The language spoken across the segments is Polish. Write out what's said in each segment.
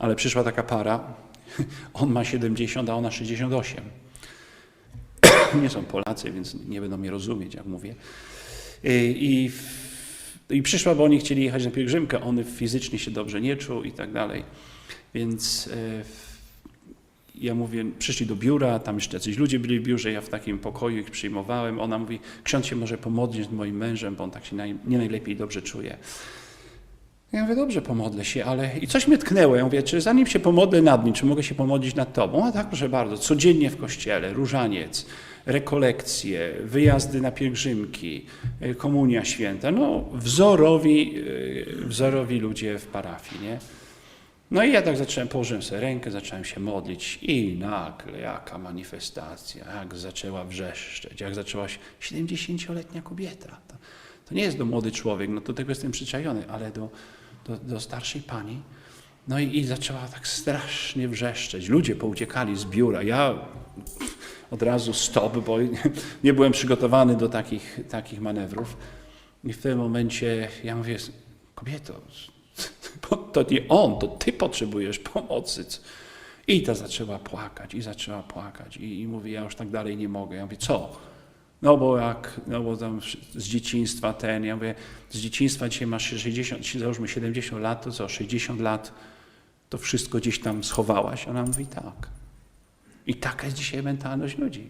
Ale przyszła taka para, on ma 70, a ona 68. Nie są Polacy, więc nie będą mnie rozumieć, jak mówię. I, i, i przyszła, bo oni chcieli jechać na pielgrzymkę, on fizycznie się dobrze nie czuł i tak dalej. Więc e, ja mówię, przyszli do biura, tam jeszcze jacyś ludzie byli w biurze, ja w takim pokoju ich przyjmowałem. Ona mówi, ksiądz się może pomodlić z moim mężem, bo on tak się naj, nie najlepiej dobrze czuje. Ja mówię, dobrze, pomodlę się, ale i coś mnie tknęło. Ja mówię, czy zanim się pomodlę nad nim, czy mogę się pomodlić nad tobą? A tak, proszę bardzo, codziennie w kościele, różaniec, rekolekcje, wyjazdy na pielgrzymki, y, komunia święta. No, wzorowi, y, wzorowi ludzie w parafii, nie? No i ja tak zacząłem, położyłem sobie rękę, zacząłem się modlić i nagle jaka manifestacja, jak zaczęła wrzeszczeć, jak zaczęła się 70-letnia kobieta. To, nie jest do młody człowiek, no do tego jestem przyczajony, ale do, do, do starszej pani. No i, i zaczęła tak strasznie wrzeszczeć. Ludzie pouciekali z biura. Ja od razu stop, bo nie byłem przygotowany do takich, takich manewrów. I w tym momencie ja mówię, kobieto, to nie on, to ty potrzebujesz pomocy. I ta zaczęła płakać, i zaczęła płakać. I, i mówi, ja już tak dalej nie mogę. Ja mówię, co? No bo jak, no bo tam z dzieciństwa ten, ja mówię, z dzieciństwa dzisiaj masz 60, załóżmy 70 lat, to co, 60 lat, to wszystko gdzieś tam schowałaś? Ona mówi, tak. I taka jest dzisiaj mentalność ludzi.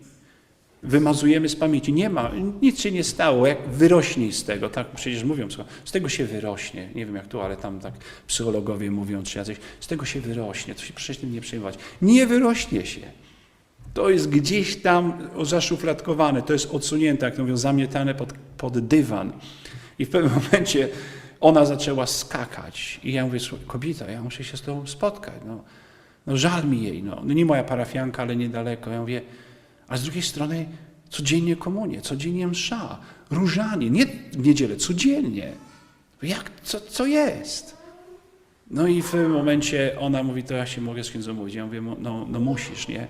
Wymazujemy z pamięci. Nie ma, nic się nie stało, jak wyrośnij z tego, tak przecież mówią, z tego się wyrośnie. Nie wiem jak tu, ale tam tak psychologowie mówią, czy jacyś, z tego się wyrośnie, to się przecież tym nie przejmować. Nie wyrośnie się. To jest gdzieś tam zaszufladkowane, to jest odsunięte, jak mówią, zamietane pod, pod dywan. I w pewnym momencie ona zaczęła skakać. I ja mówię, kobieta, ja muszę się z tobą spotkać. No, no żal mi jej, no. no nie moja parafianka, ale niedaleko. Ja mówię, a z drugiej strony codziennie komunie, codziennie msza, różanie, nie w niedzielę, codziennie. Jak, co, co jest? No i w pewnym momencie ona mówi, to ja się mogę z księdzem mówić. Ja mówię, no, no musisz, nie?